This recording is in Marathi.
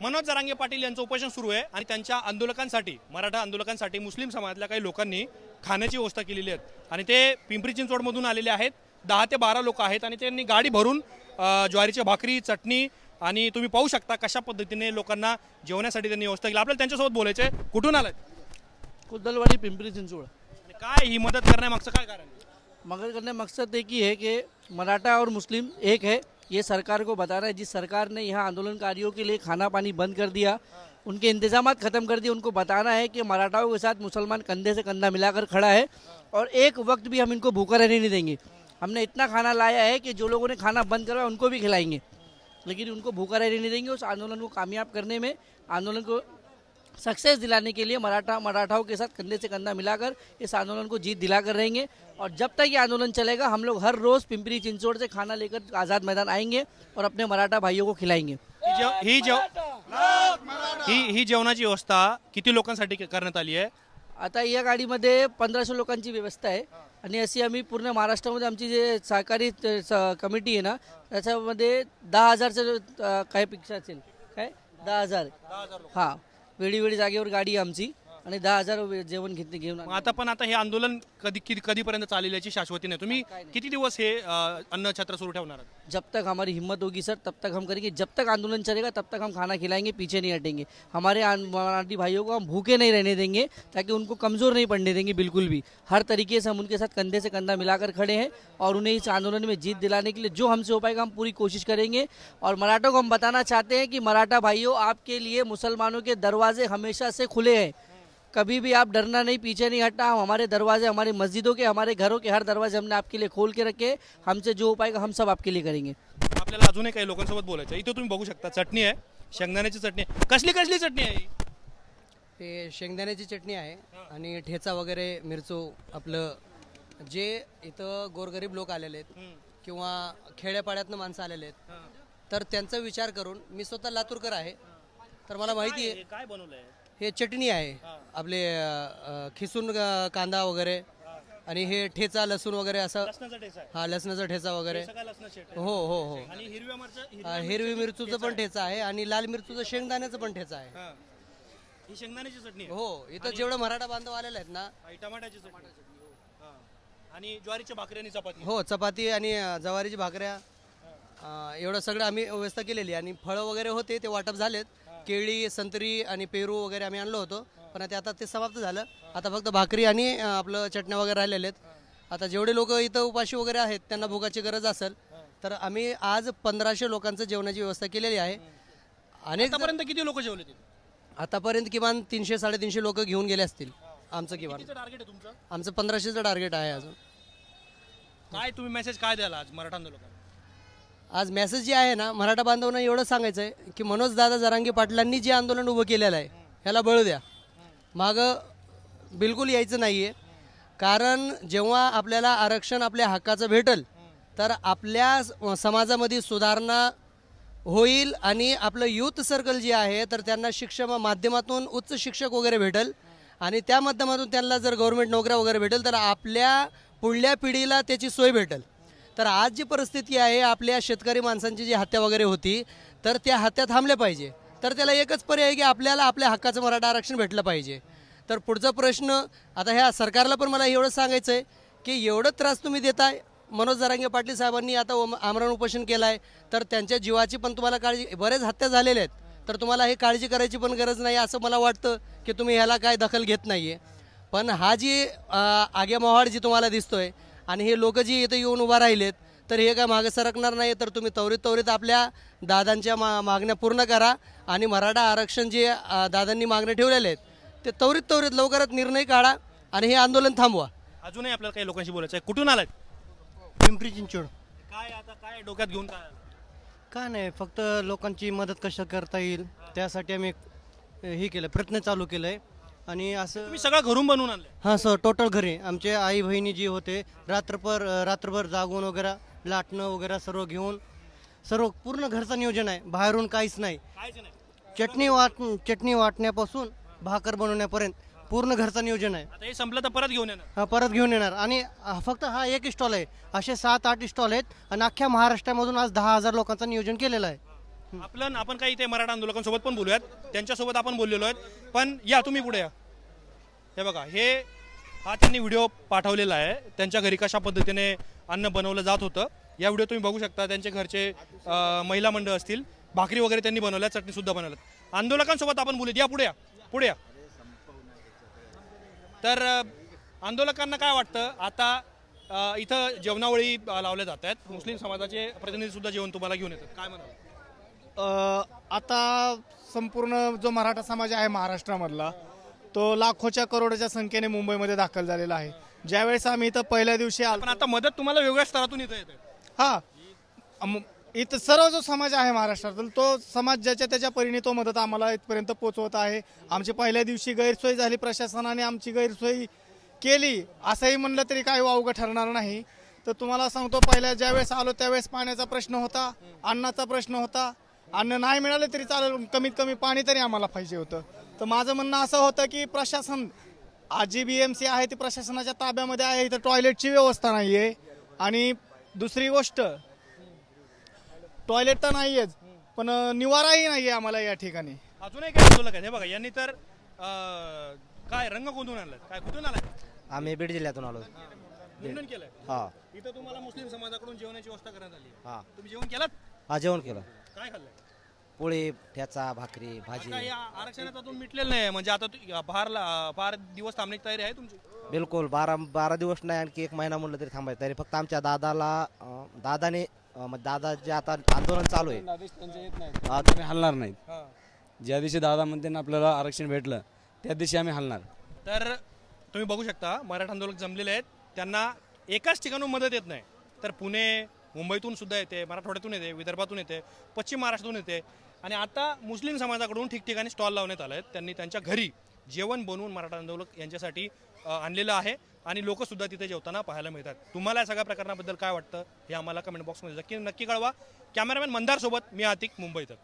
मनोज जरांगे पाटील यांचं उपोषण सुरू आहे आणि त्यांच्या आंदोलकांसाठी मराठा आंदोलकांसाठी मुस्लिम समाजातल्या काही लोकांनी खाण्याची व्यवस्था केलेली आहे आणि ते पिंपरी चिंचवडमधून आलेले आहेत. दहा ते बारा लोक आहेत आणि त्यांनी गाडी भरून अ, ज्वारीच्या भाकरी चटणी आणि तुम्ही पाहू शकता कशा पद्धतीने लोकांना जेवण्यासाठी त्यांनी व्यवस्था केली. आपल्याला त्यांच्यासोबत बोलायचं आहे कुठून आलाय? कुदलवाड़ी पिंपरी चिंचवड़. आणि काय ही मदत करण्यामागचं काय कारण आहे? मगर करने मकसद एक ही कि मराठा और मुस्लिम एक है. ये सरकार को बताना है, जिस सरकार ने यहाँ आंदोलनकारियों के लिए खाना पानी बंद कर दिया, उनके इंतज़ाम ख़त्म कर दिए, उनको बताना है कि मराठाओं के साथ मुसलमान कंधे से कंधा मिलाकर खड़ा है और एक वक्त भी हम इनको भूखा रहने नहीं देंगे। हमने इतना खाना लाया है कि जो लोगों ने खाना बंद करवाया, उनको भी खिलाएँगे। लेकिन उनको भूखा रहने नहीं देंगे, उस आंदोलन को कामयाब करने में, आंदोलन को सक्सेस दिलाने के लिए मराठा मराठाओं के साथ कंधे से कंधा मिलाकर इस आंदोलन को जीत दिलाकर रहेंगे। और जब तक ये आंदोलन चलेगा हम लोग हर रोज पिंपरी चिंचवड़ से खाना लेकर आज़ाद मैदान आएंगे और अपने मराठा भाइयों को खिलाएंगे। ही जेव ही जेव ही ही जेवणाची व्यवस्था किती लोकांसाठी करण्यात आली आहे? आता या गाडीमध्ये पंधराशे लोकांची व्यवस्था आहे. आणि अशी आम्ही पूर्ण महाराष्ट्रामध्ये आमची जे सहकारी कमिटी आहे ना त्याच्यामध्ये दहा हजारचं काय पेक्षा असेल. काय? दहा हजार. हां. वेळीवेळी जागेवर गाडी आहे आमची. आणि दहा हज़ार वे- जेवण घेत घेऊन मग आता पण आता हे आंदोलन कधी किती कधीपर्यंत चालेल याची शाश्वती नाही. तुम्ही किती दिवस हे अ, अन्न छत्र सुरू ठेवणार आहात? जब तक हमारी हिम्मत होगी सर. तब तक हम करेंगे. जब तक आंदोलन चलेगा तब तक हम खाना खिलाएँगे पीछे नहीं हटेंगे. हमारे आन- मराठी भाइयों को हम भूखे नहीं रहने देंगे ताकि उनको कमज़ोर नहीं पड़ने देंगे बिल्कुल भी. हर तरीके से हम उनके साथ कंधे से कंधा मिलाकर खड़े हैं और उन्हें इस आंदोलन में जीत दिलाने के लिए जो हमसे हो पाएगा हम पूरी कोशिश करेंगे. और मराठों को हम बताना चाहते हैं कि मराठा भाइयों आपके लिए मुसलमानों के दरवाजे हमेशा से खुले हैं. कभी भी आप डरना नहीं पीछे नहीं हटना। हम हमारे दरवाजे हमारी मस्जिदों के हमारे घरों के हर दरवाजे हमने आपके लिए खोल के रखे। हमसे जो हो पाएगा हम सब आपके लिए करेंगे। आपल्याला अजूनही काही लोकांसोबत बोलायचं. इथं तुम्ही बघू शकता चटणी आहे. शेंगदाण्याची चटणी आहे. कसली कसली चटणी आहे ही? हे शेंगदाण्याची चटणी आहे आणि ठेचा वगैरे मिरचू आपलं जे इथं गोरगरीब लोक आलेले आहेत किंवा खेड्यापाड्यातनं माणसं आलेले आहेत तर त्यांचा विचार करून मी स्वतः लातूरकर आहे. तर मला माहिती आहे हे काय बनवलंय? हे चटणी आहे. आपले अ, खिसून अ, कांदा वगैरे आणि हे ठेचा लसूण वगैरे असं लसणाचा ठेचा आहे. हा लसणाचा ठेचा वगैरे. सगळा. हो हो हो. आणि हिरव्या मिरचं अ, हिरवी मिरचूचं पण ठेचा आहे आणि लाल मिरचूचं शेंगदाण्याचं पण ठेचा आहे. हा. ही शेंगदाण्याची चटणी आहे. हो इथं जेवढं मराठा बांधव आलेले आहेत ना. ही टमाट्याची चटणी हा. आणि ज्वारीच्या भाकरी आणि चपाती. हो चपाती आणि अ, ज्वारीची भाकऱ्या. अ, एवढं सगळं आम्ही व्यवस्था केलेली आणि फळं वगैरे होते ते वाटप झालेत. केळी संत्री आणि पेरू वगैरे आम्ही आणलो होतो. पण ते आता ते समाप्त झालं. आता फक्त भाकरी आणि आपलं चटण्या वगैरे राहिलेले आहेत. आता जेवढे लोक इथं उपाशी वगैरे आहेत त्यांना भुगाची गरज असेल तर आम्ही आज पंधराशे लोकांचं जेवणाची व्यवस्था केलेली आहे. अनेक आतापर्यंत किती लोक जेवले आतापर्यंत किमान तीनशे साडेतीनशे लोक घेऊन गेले असतील. आमचं किमान. टार्गेट आहे तुमचं? आमचं पंधराशेचं टार्गेट आहे अजून. काय तुम्ही मेसेज काय द्याल आज मराठा आंदोलकांना आज मेसेज जे आहे ना मराठा बांधवांना एवढं सांगायचं आहे की मनोज दादा जरांगे पाटलांनी जे आंदोलन उभं केलेलं आहे ह्याला बळ द्या. मागं बिलकुल यायचं नाही आहे कारण जेव्हा आपल्याला आरक्षण आपल्या हक्काचं भेटल तर आपल्या समाजामध्ये सुधारणा होईल आणि आपलं युथ सर्कल जे आहे तर त्यांना शिक्षण माध्यमातून उच्च शिक्षक वगैरे भेटेल. आणि त्या माध्यमातून त्यांना जर गव्हर्नमेंट नोकऱ्या वगैरे भेटेल तर आपल्या पुढल्या पिढीला त्याची सोय भेटेल. तर आज जी परिस्थिती आहे आपल्या शेतकरी माणसांची जी हत्या वगैरे होती तर त्या हत्या थांबल्या पाहिजे. तर त्याला एकच पर्याय आहे की आपल्याला आपल्या हक्काचं मराठा आरक्षण भेटलं पाहिजे. तर पुढचा प्रश्न आता ह्या सरकारला पण मला एवढं सांगायचं आहे की एवढं त्रास तुम्ही देताय. मनोज जरांगे पाटील साहेबांनी आता आमरण उपोषण केलं आहे तर त्यांच्या जीवाची पण तुम्हाला काळजी बरेच हत्या झालेल्या आहेत. तर तुम्हाला हे काळजी करायची पण गरज नाही असं मला वाटतं की तुम्ही ह्याला काय दखल घेत नाही आहे पण हा जी आगे मोहाड जी तुम्हाला दिसतोय आणि हे लोक जी इथं येऊन उभा राहिलेत तर हे काय मागे सरकणार नाही तर तुम्ही त्वरित त्वरित आपल्या दादांच्या मा मागण्या पूर्ण करा. आणि मराठा आरक्षण जे दादांनी मागण्या ठेवलेले आहेत ते त्वरित त्वरित लवकरात निर्णय काढा आणि हे आंदोलन थांबवा. अजूनही आपल्याला काही लोकांशी बोलायचं आहे. कुठून आलात? पिंपरी चिंचवड. काय आता काय डोक्यात घेऊन काय आलात? का नाही फक्त लोकांची मदत कशा करता येईल त्यासाठी आम्ही हे केलं प्रयत्न चालू केलंय. आणि असं तुम्ही सगळं घरून बनवून आणलंय? हां सर टोटल घरी. आमचे आई बहिणी जी होते रात्रभर रात्रभर जागून वगैरे लाटणं वगैरे सर्व घेऊन सर्व पूर्ण घरचं नियोजन आहे. बाहेरून काहीच नाही. चटणी वाट चटणी वाटण्यापासून भाकर बनवण्यापर्यंत पूर्ण घरचं नियोजन आहे. आता हे संपलं तर परत घेऊन येणार. हा परत घेऊन येणार. आणि फक्त हा एक स्टॉल आहे. असे सात आठ स्टॉल आहेत. आणि अख्ख्या महाराष्ट्रामधून आज दहा हजार लोकांचं नियोजन केलेलं आहे. आपलं आपण काही इथे मराठा आंदोलकांसोबत पण बोलूयात. त्यांच्यासोबत आपण बोललेलो आहेत. पण या तुम्ही पुढे या. हे बघा हे हा त्यांनी व्हिडिओ पाठवलेला आहे. त्यांच्या घरी कशा पद्धतीने अन्न बनवलं जात होतं या व्हिडिओ तुम्ही बघू शकता. त्यांचे घरचे महिला मंडळ असतील भाकरी वगैरे त्यांनी बनवल्या चटणी सुद्धा बनवल्यात. आंदोलकांसोबत आपण बोलूयात. या पुढे या. पुढे या. तर आंदोलकांना काय वाटतं? आता इथं जेवणावळी लावल्या जात आहेत. मुस्लिम समाजाचे प्रतिनिधी सुद्धा जेवण तुम्हाला घेऊन येतात. काय म्हणाल? आता संपूर्ण जो मराठा समाज आहे महाराष्ट्रामधला तो लाखोच्या करोडच्या संख्येने मुंबईमध्ये दाखल झालेला आहे. ज्यावेळेस आम्ही इथं पहिल्या दिवशी आलो पण आता मदत तुम्हाला वेगवेगळ्या स्तरातून इथं येते. हा. अम- इथं सर्व जो समाज आहे महाराष्ट्रातील तो समाज ज्याच्या त्याच्या परीने तो मदत आम्हाला इथपर्यंत पोहोचवत आहे. आमची पहिल्या दिवशी गैरसोय झाली प्रशासनाने आमची गैरसोय केली असंही म्हणलं तरी काही वावगं ठरणार नाही. तर तुम्हाला सांगतो पहिल्या ज्यावेळेस आलो त्यावेळेस पाण्याचा प्रश्न होता अन्नाचा प्रश्न होता. अन्न नाही मिळालं तरी चालेल कमीत कमी पाणी तरी आम्हाला पाहिजे होतं. तर माझं म्हणणं असं होतं की प्रशासन आज जी बी एम सी आहे ती प्रशासनाच्या ताब्यामध्ये आहे इथं टॉयलेटची व्यवस्था नाही आहे आणि दुसरी गोष्ट टॉयलेट तर नाहीयेच पण अं, निवाराही नाहीये आम्हाला या ठिकाणी. अजूनही काय आंदोलक आहेत हे बघा यांनी तर अ, काय रंग कोंदून आणलाय काय कुठून आलाय आम्ही बीड जिल्ह्यातून आलो. मुंडन केलंय हा. इथं तुम्हाला मुस्लिम समाजाकडून जेवणाची व्यवस्था करण्यात आली. हा. तुम्ही जेवण केलात? हा जेवण केलं. काय खाल्लंय? पोळी ठेचा भाकरी भाजी. या आरक्षणाचा तुम्ही मिटलेलं नाही म्हणजे आता तु- फार ला- फार दिवस थांबण्याची तयारी आहे तुमची? बिलकुल बारा बारा दिवस नाही आणखी एक महिना म्हणलं तरी थांबायचं. तरी फक्त आमच्या दादाला अं, दादाने अं, दादा जे आता आंदोलन चालू आहे. आम्ही हलणार नाहीत हा. ज्या दिवशी दादा म्हणते ना आपल्याला आरक्षण भेटलं त्या दिवशी आम्ही हलणार. तर तुम्ही बघू शकता मराठा आंदोलक जमलेले आहेत. त्यांना एकाच ठिकाणून मदत येत नाही. तर पुणे मुंबईतून सुद्धा येते मराठवाड्यातून येते विदर्भातून येते पश्चिम महाराष्ट्रातून येते. आणि आता मुस्लिम समाजाकडून ठिकठिकाणी स्टॉल लावण्यात आले आहेत त्यांनी त्यांच्या घरी जेवण बनवून मराठा आंदोलक यांच्यासाठी आणलेलं आहे. आणि लोकसुद्धा तिथे जेवताना पाहायला मिळतात. तुम्हाला या सगळ्या प्रकरणाबद्दल काय वाटतं हे आम्हाला कमेंट बॉक्समध्ये नक्की नक्की कळवा. कॅमेरामॅन मंदारसोबत मी आतिक मुंबईतक